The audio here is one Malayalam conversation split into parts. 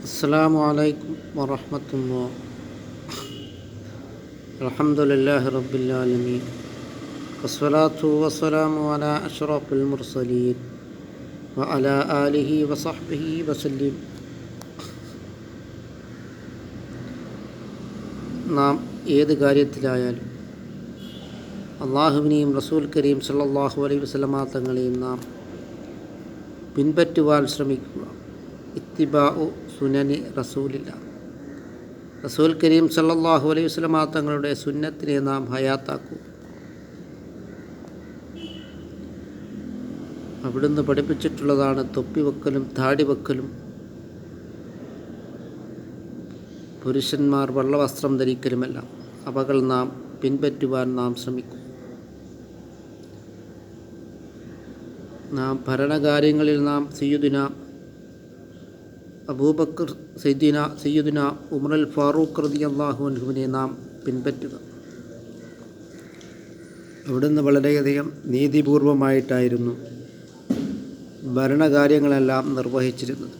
السلام عليكم ورحمة الله الحمد لله رب العالمين والصلاة والسلام على أشرف المرسلين وعلى آله وصحبه وسلم നാം ഏത് കാര്യത്തിലായാലും അള്ളാഹുവിനെയും റസൂൽ കരീം സല്ലല്ലാഹു അലൈഹി വസല്ലമ തങ്ങളെയും നാം പിൻപറ്റുവാൻ ശ്രമിക്കുക ഇത്തിബാഉ സുനനി റസൂലില്ല. റസൂൽ കരീം സല്ലാഹു അലൈഹി വസ്ലമാ തങ്ങളുടെ സുന്നത്തിനെ നാം ഹയാത്താക്കൂ. അവിടുന്ന് പഠിപ്പിച്ചിട്ടുള്ളതാണ് തൊപ്പി വെക്കലും താടി വെക്കലും പുരുഷന്മാർ വെള്ളവസ്ത്രം ധരിക്കലുമെല്ലാം. അവകൾ നാം പിൻപറ്റുവാൻ നാം ശ്രമിക്കും. നാം ഭരണകാര്യങ്ങളിൽ നാം സയ്യുദിന അബൂബക്കർ സയ്യിദിന സയ്യുദിന അൽ ഫാറൂഖ് റതി അള്ളാഹു അൻഹുവിനെ നാം പിൻപറ്റുക. അവിടുന്ന് വളരെയധികം നീതിപൂർവമായിട്ടായിരുന്നു ഭരണകാര്യങ്ങളെല്ലാം നിർവഹിച്ചിരുന്നത്.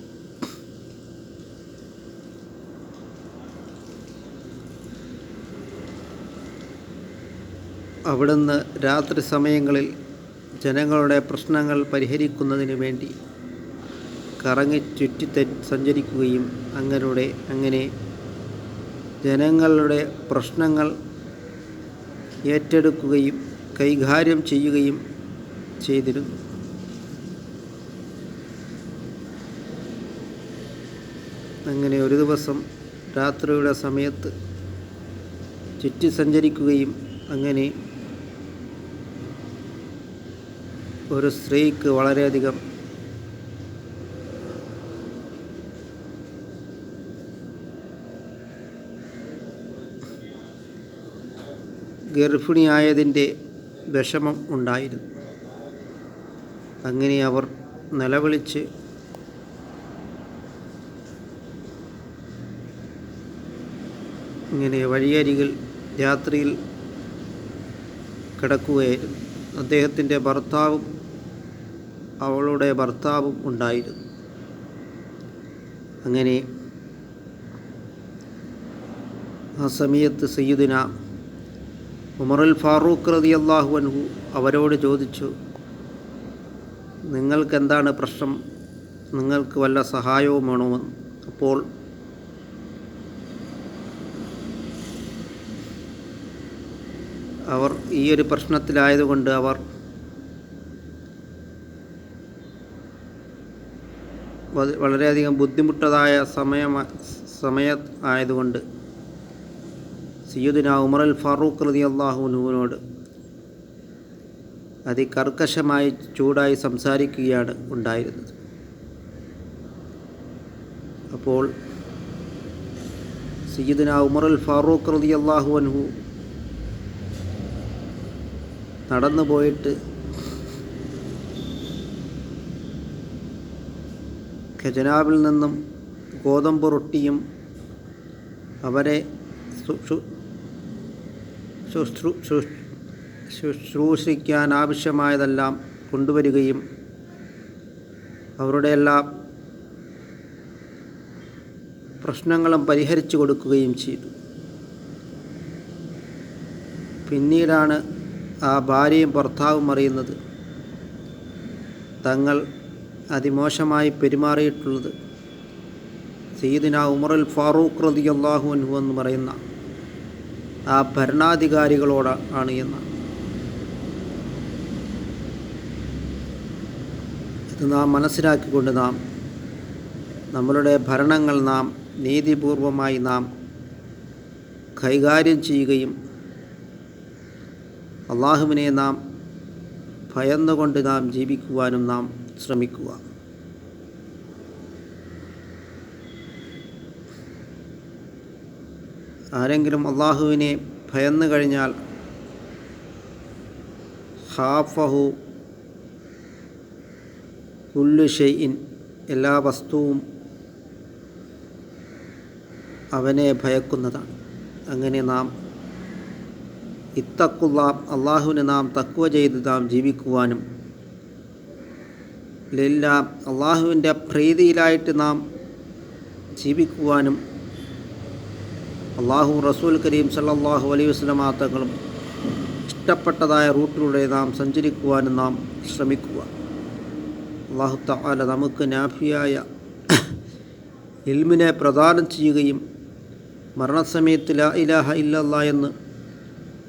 അവിടുന്ന് രാത്രി സമയങ്ങളിൽ ജനങ്ങളുടെ പ്രശ്നങ്ങൾ പരിഹരിക്കുന്നതിന് വേണ്ടി കറങ്ങി ചുറ്റി സഞ്ചരിക്കുകയും അങ്ങനെ അങ്ങനെ ജനങ്ങളുടെ പ്രശ്നങ്ങൾ ഏറ്റെടുക്കുകയും കൈകാര്യം ചെയ്യുകയും ചെയ്തിരുന്നു. അങ്ങനെ ഒരു ദിവസം രാത്രിയുടെ സമയത്ത് ചുറ്റി സഞ്ചരിക്കുകയും അങ്ങനെ ഒരു സ്ത്രീക്ക് വളരെയധികം ഗർഭിണിയായതിന്റെ വിഷമം ഉണ്ടായിരുന്നു. അങ്ങനെ അവർ നിലവിളിച്ച് ഇങ്ങനെ വഴിയരികിൽ രാത്രിയിൽ കിടക്കുകയായിരുന്നു. അദ്ദേഹത്തിന്റെ ഭർത്താവും അവളുടെ ഭർത്താവും ഉണ്ടായിരുന്നു. അങ്ങനെ ആ സമയത്ത് സയ്യിദിന ഉമറുൽ ഫാറൂഖ് റതി അള്ളാഹു അൻഹു അവരോട് ചോദിച്ചു നിങ്ങൾക്കെന്താണ് പ്രശ്നം? നിങ്ങൾക്ക് വല്ല സഹായവും വേണോ? അപ്പോൾ അവർ ഈ ഒരു പ്രശ്നത്തിലായതുകൊണ്ട് അവർ വളരെയധികം ബുദ്ധിമുട്ടതായ സമയ സമയ ആയതുകൊണ്ട് സയ്യുദിന ഉമർ അൽ ഫാറൂഖ് റതി അള്ളാഹുനുവിനോട് അതികർക്കശമായി ചൂടായി സംസാരിക്കുകയാണ് ഉണ്ടായിരുന്നത്. അപ്പോൾ സയ്യിദിന ഉമർ അൽ ഫാറൂഖ് റതി അള്ളാഹു അൻഹു നടന്നു പോയിട്ട് ഖജനാവിൽ നിന്നും ഗോതമ്പ് റൊട്ടിയും അവരെ ശുശ്രൂഷിക്കാൻ ആവശ്യമായതെല്ലാം കൊണ്ടുവരികയും അവരുടെ എല്ലാ പ്രശ്നങ്ങളും പരിഹരിച്ചു കൊടുക്കുകയും ചെയ്തു. പിന്നീടാണ് ആ ഭാര്യയും ഭർത്താവും അറിയുന്നത്. തങ്ങൾ അതിമോശമായി പെരുമാറിയിട്ടുള്ളത്. സീദിന ഉമറുൽ ഫാറൂഖ് റതിയല്ലാഹു അൻഹു എന്ന് പറയുന്ന ആ ഭരണാധികാരികളോട് ആണ് എന്ന്. ഇത് നാം മനസ്സിലാക്കിക്കൊണ്ട് നാം നമ്മളുടെ ഭരണങ്ങൾ നാം നീതിപൂർവമായി നാം കൈകാര്യം ചെയ്യുകയും അള്ളാഹുവിനെ നാം ഭയന്നുകൊണ്ട് നാം ജീവിക്കുവാനും നാം ശ്രമിക്കുക. ആരെങ്കിലും അള്ളാഹുവിനെ ഭയന്നു കഴിഞ്ഞാൽ ഹാഫഹു ഉല്ലു ഷെയ്ൻ എല്ലാ വസ്തുവും അവനെ ഭയക്കുന്നതാണ്. അങ്ങനെ നാം ഇത്തക്കുള്ള അള്ളാഹുവിനെ നാം തക്കുവ ചെയ്ത് നാം ജീവിക്കുവാനും എല്ലാം അള്ളാഹുവിന്റെ പ്രീതിയിലായിട്ട് നാം ജീവിക്കുവാനും അള്ളാഹു റസൂൽ കരീം സല്ലാഹു അലൈ വസല്ലമ തങ്ങളും ഇഷ്ടപ്പെട്ടതായ റൂട്ടിലൂടെ നാം സഞ്ചരിക്കുവാനും നാം ശ്രമിക്കുക. അള്ളാഹു തആല നമുക്ക് നാഫിയായ ഇൽമിനെ പ്രദാനം ചെയ്യുകയും മരണസമയത്ത് ലാ ഇലാഹ ഇല്ലല്ല എന്ന്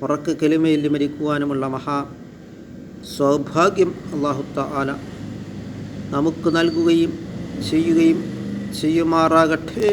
ഉറക്ക കെലിമയിൽ മരിക്കുവാനുമുള്ള മഹാ സൗഭാഗ്യം അള്ളാഹു തആല നമുക്ക് നൽകുകയും ചെയ്യുകയും ചെയ്യുമാറാകട്ടെ.